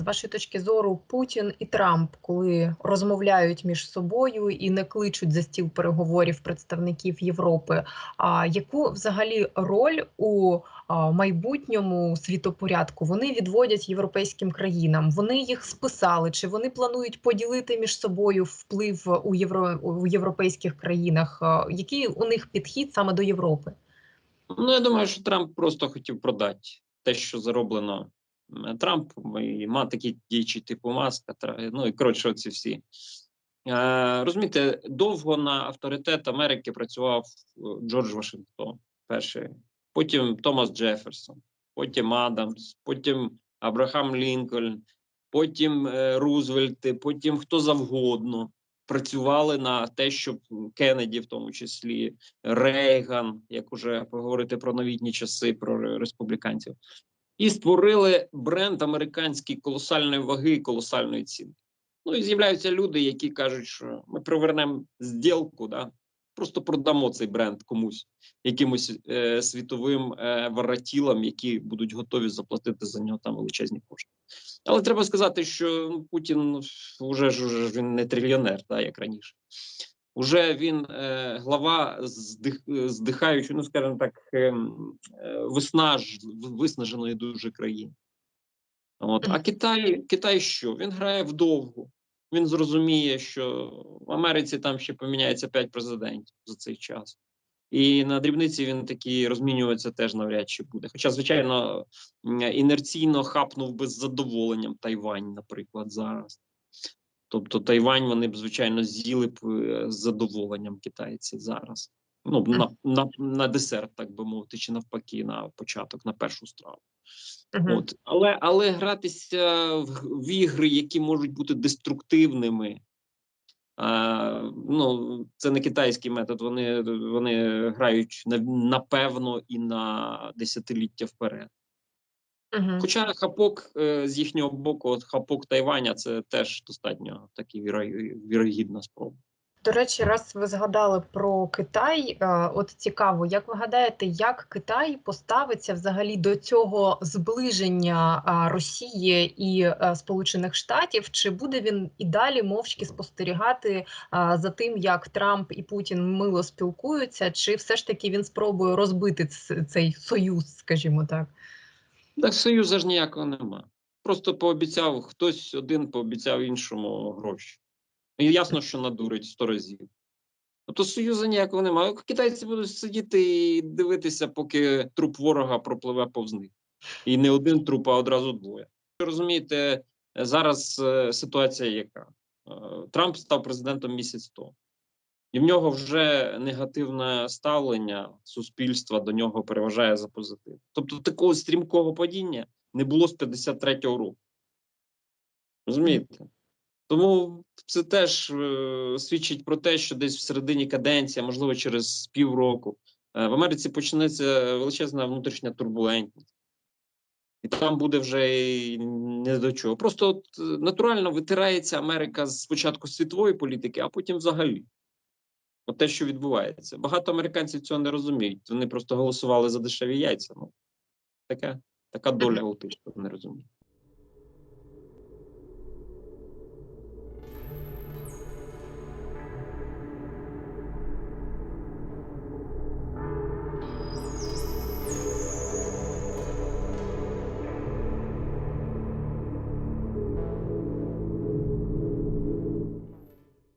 з вашої точки зору, Путін і Трамп, коли розмовляють між собою і не кличуть за стіл переговорів представників Європи, а яку взагалі роль у майбутньому світопорядку вони відводять європейським країнам? Вони їх списали, чи вони планують поділити між собою вплив у євро у європейських країнах? Який у них підхід саме до Європи? Ну, я думаю, що Трамп просто хотів продати те, що зароблено м, Трампом, і мав такі діячі типу Маска, ну і коротше, ці всі. Е, розумієте, довго на авторитет Америки працював е, Джордж Вашингтон, перший, потім Томас Джеферсон, потім Адамс, потім Абрахам Лінкольн, потім е, Рузвельти, потім хто завгодно. Працювали на те, щоб Кеннеді, в тому числі, Рейган, як уже поговорити про новітні часи, про республіканців, і створили бренд американський колосальної ваги і колосальної ціни. Ну і з'являються люди, які кажуть, що ми привернемо зділку, да? просто продамо цей бренд комусь, якимось е, світовим е, варатілам, які будуть готові заплатити за нього там величезні кошти. Але треба сказати, що ну, Путін вже ж він не трильйонер, да, як раніше. Уже він е, глава здих, здихаючої, ну скажімо так, ем, е, виснаж, виснаженої дуже країни. От. А Китай, Китай що? Він грає вдовгу. Він зрозуміє, що в Америці там ще поміняється 5 президентів за цей час. І на дрібниці він такий розмінюватися теж навряд чи буде. Хоча, звичайно, інерційно хапнув би з задоволенням Тайвань, наприклад, зараз. Тобто Тайвань вони б, звичайно, з'їли б е, з задоволенням китайці зараз. Ну, на, на, на десерт, так би мовити, чи навпаки, на початок, на першу страву. Мгм. От, але, але гратися в, в ігри, які можуть бути деструктивними, а, ну, це не китайський метод. Вони, вони грають на- напевно і на десятиліття вперед. Мгм. Хоча хапок е, з їхнього боку, от хапок Тайваня, це теж достатньо такі віро- вірогідна спроба. До речі, раз ви згадали про Китай, е, от цікаво, як ви гадаєте, як Китай поставиться взагалі до цього зближення Росії і е, Сполучених Штатів? Чи буде він і далі мовчки спостерігати за тим, як Трамп і Путін мило спілкуються, чи все ж таки він спробує розбити цей союз, скажімо так? Так союзу ж ніякого нема. Просто пообіцяв хтось один пообіцяв іншому гроші. І ясно, що надурить сто разів. Тобто союзу ніякого немає. Китайці будуть сидіти і дивитися, поки труп ворога пропливе повз них. І не один труп, а одразу двоє. Розумієте, зараз е, ситуація яка? Е, Трамп став президентом місяць тому. І в нього вже негативне ставлення суспільства до нього переважає за позитив. Тобто такого стрімкого падіння не було з 53-го року. Розумієте? Тому це теж е, свідчить про те, що десь в середині каденції, можливо через півроку, е, в Америці почнеться величезна внутрішня турбулентність. І там буде вже і не до чого. Просто от, е, натурально витирається Америка спочатку світової політики, а потім взагалі. От те, що відбувається. Багато американців цього не розуміють. Вони просто голосували за дешеві яйця. Ну, таке, така доля у тих, що не розуміє.